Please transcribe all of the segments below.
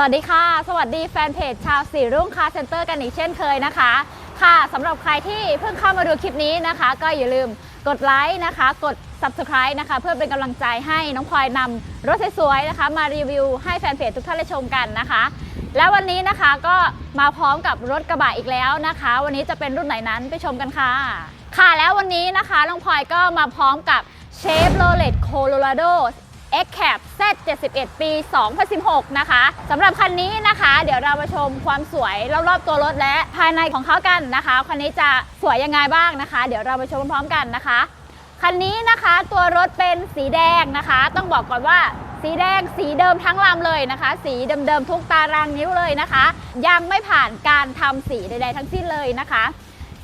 สวัสดีค่ะ สวัสดีแฟนเพจชาวสีรุ่งคาเซ็นเตอร์กันอีกเช่นเคยนะคะ ค่ะสำหรับใครที่เพิ่งเข้ามาดูคลิปนี้นะคะ ก็อย่าลืมกดไลค์นะคะ กด subscribe นะคะ เพื่อเป็นกำลังใจให้น้องพลอยนำรถสวยๆนะคะ มารีวิวให้แฟนเพจทุกท่านได้ชมกันนะคะ แล้ววันนี้นะคะก็มาพร้อมกับรถกระบะอีกแล้วนะคะ วันนี้จะเป็นรุ่นไหนนั้นไปชมกันค่ะ ค่ะแล้ววันนี้นะคะน้องพลอยก็มาพร้อมกับ Chevrolet Colorado X Cap Z 71 ปี 2016 นะคะสำหรับคันนี้นะคะ เดี๋ยวเรามาชมความสวยรอบๆตัวรถและภายในของเขากันนะคะ คันนี้จะสวยยังไงบ้างนะคะ เดี๋ยวเรามาชมพร้อมๆกันนะคะ คันนี้นะคะตัวรถเป็นสีแดงนะคะ ต้องบอกก่อนว่าสีแดงสีเดิมทั้งลำเลยนะคะ สีเดิมๆทุกตารางนิ้วเลยนะคะ ยังไม่ผ่านการทำสีใดๆทั้งสิ้นเลยนะคะ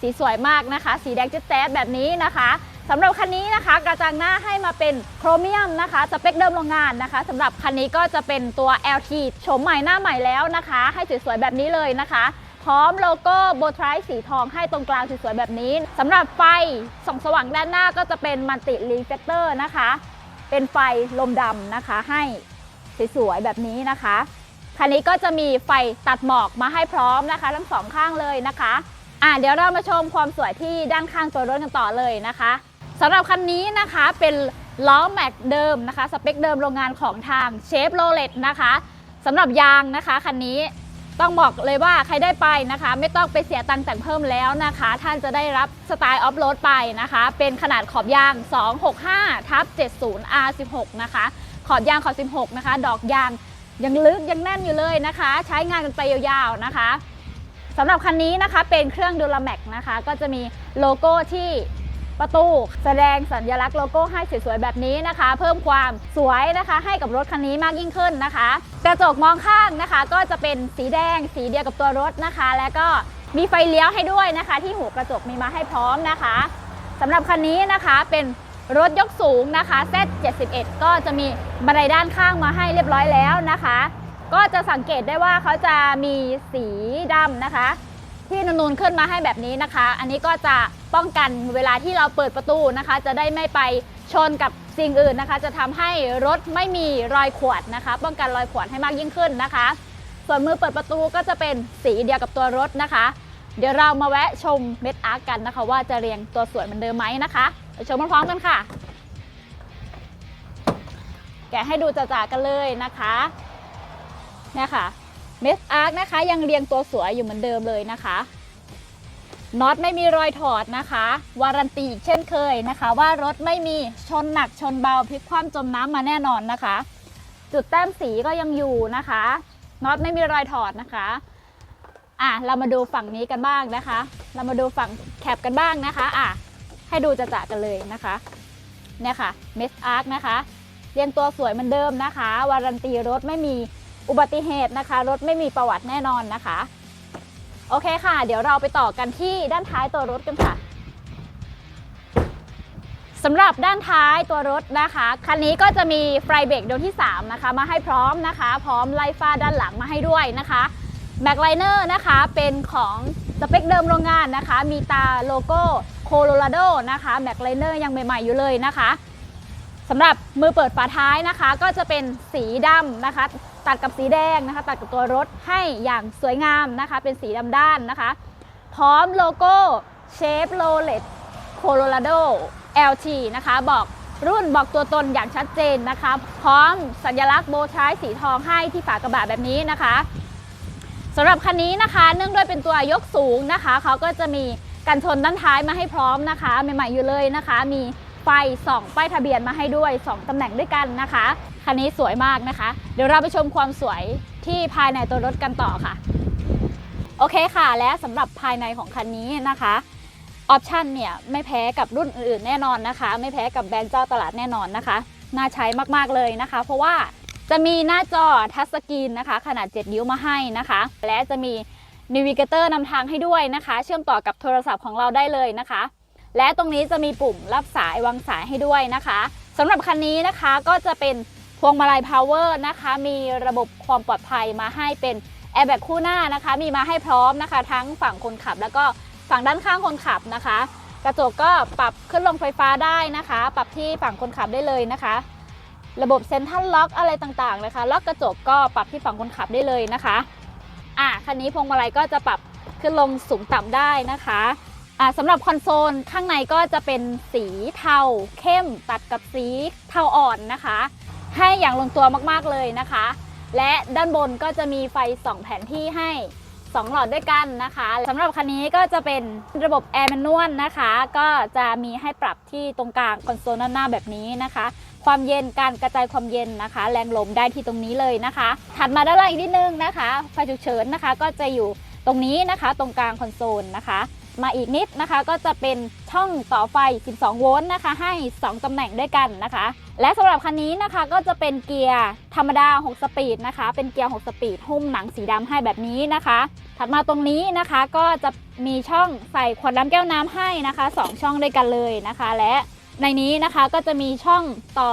สีสวยมากนะคะ สีแดงแจ๊ดแบบนี้นะคะ สำหรับคันนี้นะคะกระจังหน้าให้มาเป็นโครเมียมนะคะสเปคเดิมโรงงานนะคะสำหรับคันนี้ก็จะเป็นตัว LT โฉมใหม่หน้าใหม่แล้วนะคะ ให้สวยๆแบบนี้เลยนะคะ พร้อมโลโก้โบทริสีทองให้ตรงกลางสวยๆแบบนี้สำหรับไฟส่องสว่างด้านหน้าก็จะเป็นมัลติรีเฟกเตอร์นะคะ เป็นไฟลมดำนะคะ ให้สวยๆแบบนี้นะคะคันนี้ก็จะมีไฟตัดหมอกมาให้พร้อมนะคะ ทั้งสองข้างเลยนะคะอะเดี๋ยวเรามาชมความสวยที่ด้านข้างตัวรถกันต่อเลยนะคะ สำหรับคันนี้นะคะเป็นล้อแม็กเดิมนะคะ สเปคเดิมโรงงานของทางเชฟโรเลตนะคะสำหรับยางนะคะคันนี้ต้องบอกเลยว่าใครได้ไปนะคะ ไม่ต้องไปเสียตังค์แต่งเพิ่มแล้วนะคะ ท่านจะได้รับสไตล์ออฟโรดไปนะคะ เป็นขนาดขอบยาง 265ทับ70 R16 นะคะ ขอบยางขอบ16 นะคะ ดอกยางยังลึกยังแน่นอยู่เลยนะคะ ใช้งานกันไปยาวๆนะคะสำหรับคันนี้นะคะเป็นเครื่องดูลาแม็กนะคะ ก็จะมีโลโก้ที่ ประตู แสดงสัญลักษณ์โลโก้ให้สวยๆแบบนี้นะคะ เพิ่มความสวยนะคะให้กับรถคันนี้มากยิ่งขึ้นนะคะ กระจกมองข้างนะคะ ก็จะเป็นสีแดง สีเดียวกับตัวรถนะคะ แล้วก็มีไฟเลี้ยวให้ด้วยนะคะ ที่หูกระจกมีมาให้พร้อมนะคะสำหรับคันนี้นะคะเป็นรถยกสูงนะคะ Z71 ก็จะมีบันไดด้านข้างมาให้เรียบร้อยแล้วนะคะ ก็จะสังเกตได้ว่าเขาจะมีสีดำนะคะ ที่นูนขึ้นมาให้แบบนี้นะคะ อันนี้ก็จะป้องกันเวลาที่เราเปิดประตูนะคะ จะได้ไม่ไปชนกับสิ่งอื่นนะคะ จะทำให้รถไม่มีรอยขวดนะคะ ป้องกันรอยขวดให้มากยิ่งขึ้นนะคะ ส่วนมือเปิดประตูก็จะเป็นสีเดียวกับตัวรถนะคะ เดี๋ยวเรามาแวะชมเม็ดอาร์กกันนะคะ ว่าจะเรียงตัวสวยเหมือนเดิมไหมนะคะไปชมพร้อมๆกันค่ะ แกะให้ดูจ่าๆกันเลยนะคะเนี่ยค่ะ เมสอาร์คนะคะยังเรียงตัวสวยอยู่เหมือนเดิมเลยนะคะน็อตไม่มีรอยถอดนะคะ วารันตีอีกเช่นเคยนะคะ ว่ารถไม่มีชนหนักชนเบาพลิกคว่ำจมน้ำมาแน่นอนนะคะ จุดแต้มสีก็ยังอยู่นะคะน็อตไม่มีรอยถอดนะคะอะเรามาดูฝั่งนี้กันบ้างนะคะ เรามาดูฝั่งแคปกันบ้างนะคะอะให้ดูจะๆกันเลยนะคะเนี่ยค่ะเมสอาร์คนะคะเรียงตัวสวยเหมือนเดิมนะคะ วารันตีรถไม่มี อุบัติเหตุนะคะ รถไม่มีประวัติแน่นอนนะคะ โอเคค่ะ เดี๋ยวเราไปต่อกันที่ด้านท้ายตัวรถกันค่ะสำหรับด้านท้ายตัวรถนะคะ คันนี้ก็จะมีไฟเบรกดวงที่ 3 นะคะ มาให้พร้อมนะคะ พร้อมไล่ฟ้าด้านหลังมาให้ด้วยนะคะแบ็คไลเนอร์นะคะเป็นของสเปคเดิมโรงงานนะคะ มีตาโลโก้โคโลราโดนะคะแบ็คไลเนอร์ยังใหม่ๆอยู่เลยนะคะสำหรับมือเปิดฝาท้ายนะคะ ก็จะเป็นสีดำนะคะ ตัดกับสีแดงนะคะ ตัดกับตัวรถให้อย่างสวยงามนะคะ เป็นสีดำด้านนะคะ พร้อมโลโก้เชฟโรเลตโคโลราโด LT นะคะ บอกรุ่นบอกตัวตนอย่างชัดเจนนะคะ พร้อมสัญลักษณ์โบว์ท้ายสีทองให้ที่ฝากระบะแบบนี้นะคะสำหรับคันนี้นะคะเนื่องด้วยเป็นตัวยกสูงนะคะ เขาก็จะมีกันชนด้านท้ายมาให้พร้อมนะคะ ใหม่ๆอยู่เลยนะคะ มี ไฟส่องป้ายทะเบียนมาให้ด้วย 2ตำแหน่งด้วยกันนะคะ คันนี้สวยมากนะคะ เดี๋ยวเราไปชมความสวยที่ภายในตัวรถกันต่อค่ะ โอเคค่ะ และสำหรับภายในของคันนี้นะคะออปชันเนี่ยไม่แพ้กับรุ่นอื่นๆแน่นอนนะคะ ไม่แพ้กับแบรนด์เจ้าตลาดแน่นอนนะคะ น่าใช้มากๆเลยนะคะ เพราะว่าจะมีหน้าจอทัชสกรีนนะคะ ขนาด 7 นิ้วมาให้นะคะ และจะมีนิวิเกเตอร์นำทางให้ด้วยนะคะ เชื่อมต่อกับโทรศัพท์ของเราได้เลยนะคะ และตรงนี้จะมีปุ่มรับสายวางสายให้ด้วยนะคะสำหรับคันนี้นะคะก็จะเป็นพวงมาลัยพาวเวอร์นะคะ มีระบบความปลอดภัยมาให้เป็นแอร์แบ็กคู่หน้านะคะ มีมาให้พร้อมนะคะ ทั้งฝั่งคนขับ แล้วก็ฝั่งด้านข้างคนขับนะคะ กระจกก็ปรับขึ้นลงไฟฟ้าได้นะคะ ปรับที่ฝั่งคนขับได้เลยนะคะ ระบบเซ็นทรัลล็อกอะไรต่างๆนะคะ ล็อกกระจกก็ปรับที่ฝั่งคนขับได้เลยนะคะ อะคันนี้พวงมาลัยก็จะปรับขึ้นลงสูงต่ำได้นะคะอะ สำหรับคอนโซลข้างในก็จะเป็นสีเทาเข้มตัดกับสีเทาอ่อนนะคะ ให้อย่างลงตัวมากๆเลยนะคะ และด้านบนก็จะมีไฟ 2 แผนที่ให้ 2 หลอดด้วยกันนะคะสำหรับคันนี้ก็จะเป็นระบบแอร์แมนนวลนะคะ ก็จะมีให้ปรับที่ตรงกลางคอนโซลด้านหน้าแบบนี้นะคะ ความเย็นการกระจายความเย็นนะคะ แรงลมได้ที่ตรงนี้เลยนะคะ ถัดมาด้านล่างอีกนิดนึงนะคะ ไฟฉุกเฉินนะคะ ก็จะอยู่ตรงนี้นะคะ ตรงกลางคอนโซลนะคะ มาอีกนิดนะคะ ก็จะเป็นช่องต่อไฟ 12 โวลต์นะคะ ให้ 2 ตำแหน่งด้วยกันนะคะ และสำหรับคันนี้นะคะก็จะเป็นเกียร์ธรรมดา 6 สปีดนะคะ เป็นเกียร์ 6 สปีด หุ้มหนังสีดำให้แบบนี้นะคะ ถัดมาตรงนี้นะคะก็จะมีช่องใส่ขวดน้ำแก้วน้ำให้นะคะ 2 ช่องด้วยกันเลยนะคะ และในนี้นะคะก็จะมีช่องต่อ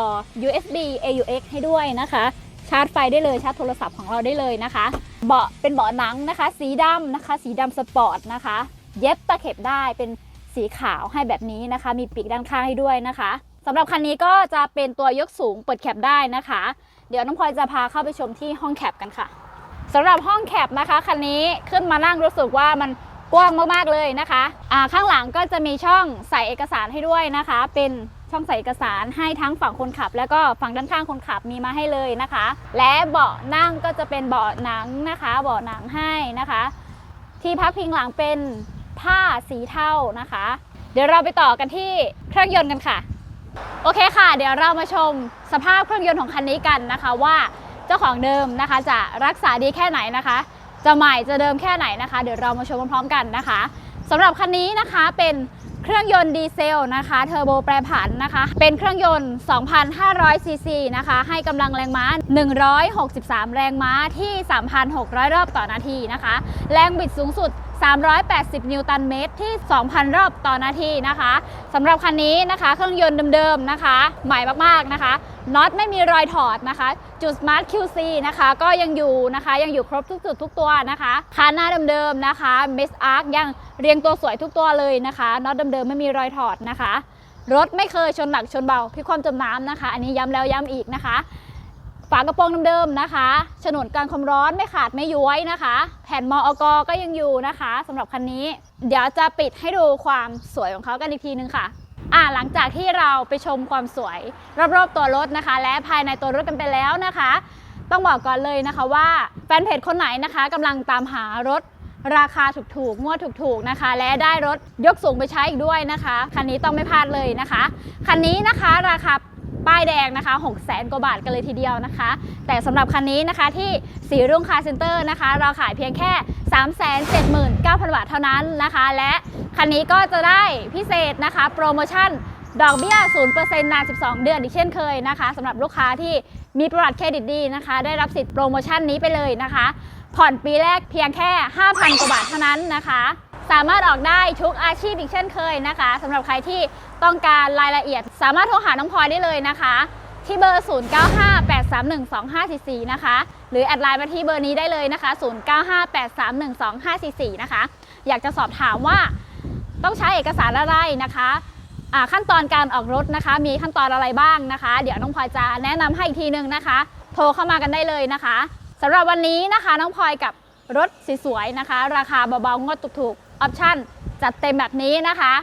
USB AUX ให้ด้วยนะคะชาร์จไฟได้เลยชาร์จโทรศัพท์ของเราได้เลยนะคะ เบาะเป็นเบาะหนังนะคะ สีดำนะคะ สีดำสปอร์ตนะคะ เย็บตะเข็บได้เป็นสีขาวให้แบบนี้นะคะ มีปีกด้านข้างให้ด้วยนะคะสำหรับคันนี้ก็จะเป็นตัวยกสูงเปิดแคปได้นะคะ เดี๋ยวน้องพลอยจะพาเข้าไปชมที่ห้องแคปกันค่ะสำหรับห้องแคปนะคะคันนี้ขึ้นมานั่งรู้สึกว่ามันกว้างมากๆเลยนะคะอ่าข้างหลังก็จะมีช่องใส่เอกสารให้ด้วยนะคะ เป็นช่องใส่เอกสารให้ทั้งฝั่งคนขับ แล้วก็ฝั่งด้านข้างคนขับมีมาให้เลยนะคะ และเบาะนั่งก็จะเป็นเบาะหนังนะคะ เบาะหนังให้นะคะ ที่พักพิงหลังเป็น ผ้าสีเทานะคะ เดี๋ยวเราไปต่อกันที่เครื่องยนต์กันค่ะ โอเคค่ะ เดี๋ยวเรามาชมสภาพเครื่องยนต์ของคันนี้กันนะคะว่าเจ้าของเดิมนะคะ จะรักษาดีแค่ไหนนะคะ จะใหม่จะเดิมแค่ไหนนะคะ เดี๋ยวเรามาชมพร้อมๆกันนะคะสำหรับคันนี้นะคะเป็นเครื่องยนต์ดีเซลนะคะเทอร์โบแปรผันนะคะ เป็นเครื่องยนต์ 2,500 ซีซีนะคะ ให้กำลังแรงม้า 163 แรงม้าที่ 3,600 รอบต่อนาทีนะคะ แรงบิดสูงสุด 380 นิวตันเมตรที่ 2,000 รอบต่อนาทีนะคะสำหรับคันนี้นะคะ เครื่องยนต์เดิมๆนะคะ ใหม่มากๆนะคะน็อตไม่มีรอยถอดนะคะ จุด Smart QC นะคะ ก็ยังอยู่นะคะยังอยู่ครบทุกจุดทุกตัวนะคะคานหน้าเดิมๆนะคะ m e s Arc ยังเรียงตัวสวยทุกตัวเลยนะคะน็อตเดิมๆไม่มีรอยถอดนะคะ รถไม่เคยชนหนักชนเบาพิความจมน้ำนะคะ อันนี้ย้ำแล้วย้ำอีกนะคะ ฝากระโปรงเดิมๆนะคะฉนวนกันความร้อนไม่ขาดไม่ย้วยนะคะ แผ่นมออกก็ยังอยู่นะคะสำหรับคันนี้ เดี๋ยวจะปิดให้ดูความสวยของเขากันอีกทีนึงค่ะอ่าหลังจากที่เราไปชมความสวยรอบๆตัวรถนะคะ และภายในตัวรถกันไปแล้วนะคะ ต้องบอกก่อนเลยนะคะว่าแฟนเพจคนไหนนะคะกำลังตามหารถราคาถูกๆงวดถูกๆนะคะ และได้รถยกสูงไปใช้อีกด้วยนะคะ คันนี้ต้องไม่พลาดเลยนะคะ คันนี้นะคะราคา ป้ายแดงนะคะ6 0 0 0 0 0กว่าบาทกันเลยทีเดียวนะคะ แต่สำหรับคันนี้นะคะที่สีรุ่งคาร์เซ็นเตอร์นะคะ เราขายเพียงแค่ 379,000 บาทเท่านั้นนะคะ และคันนี้ก็จะได้พิเศษนะคะ โปรโมชั่นดอกเบี้ย 0%นาน 12 เดือนอีกเช่นเคยนะคะสำหรับลูกค้าที่มีประวัติเครดิตดีนะคะ ได้รับสิทธิ์โปรโมชั่นนี้ไปเลยนะคะ ผ่อนปีแรกเพียงแค่ 5,000 กว่าบาทเท่านั้นนะคะ สามารถออกได้ทุกอาชีพอีกเช่นเคยนะคะสำหรับใครที่ต้องการรายละเอียด สามารถโทรหาน้องพลอยได้เลยนะคะ ที่เบอร์ 0958312544 นะคะ หรือแอดไลน์มาที่เบอร์นี้ได้เลยนะคะ 0958312544 นะคะ อยากจะสอบถามว่าต้องใช้เอกสารอะไรนะคะขั้นตอนการออกรถนะคะ มีขั้นตอนอะไรบ้างนะคะ เดี๋ยวน้องพลอยจะแนะนำให้อีกทีหนึ่งนะคะ โทรเข้ามากันได้เลยนะคะสำหรับวันนี้นะคะน้องพลอยกับรถสวยๆนะคะ ราคาเบาๆงดถูกๆ ออปชั่นจัดเต็มแบบนี้นะคะ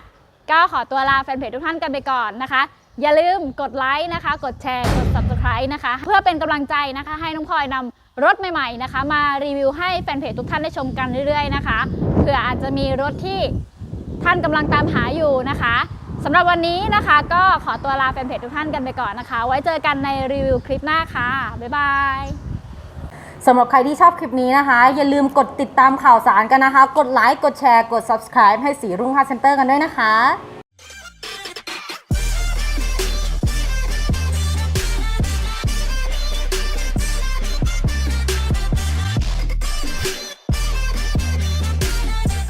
ก็ขอตัวลาแฟนเพจทุกท่านกันไปก่อนนะคะ อย่าลืมกดไลค์นะคะ กดแชร์ กด subscribe นะคะ เพื่อเป็นกำลังใจนะคะ ให้น้องพลอยนำรถใหม่ๆนะคะ มารีวิวให้แฟนเพจทุกท่านได้ชมกันเรื่อยๆนะคะเผื่ออาจจะมีรถที่ท่านกำลังตามหาอยู่นะคะสำหรับวันนี้นะคะ ก็ขอตัวลาแฟนเพจทุกท่านกันไปก่อนนะคะ ไว้เจอกันในรีวิวคลิปหน้าค่ะ บ๊ายบาย สำหรับใครที่ชอบคลิปนี้นะคะ อย่าลืมกดติดตามข่าวสารกันนะคะ กดไลค์กดแชร์กด subscribe ให้สีรุ่งคาเซ็นเตอร์กันด้วยนะคะ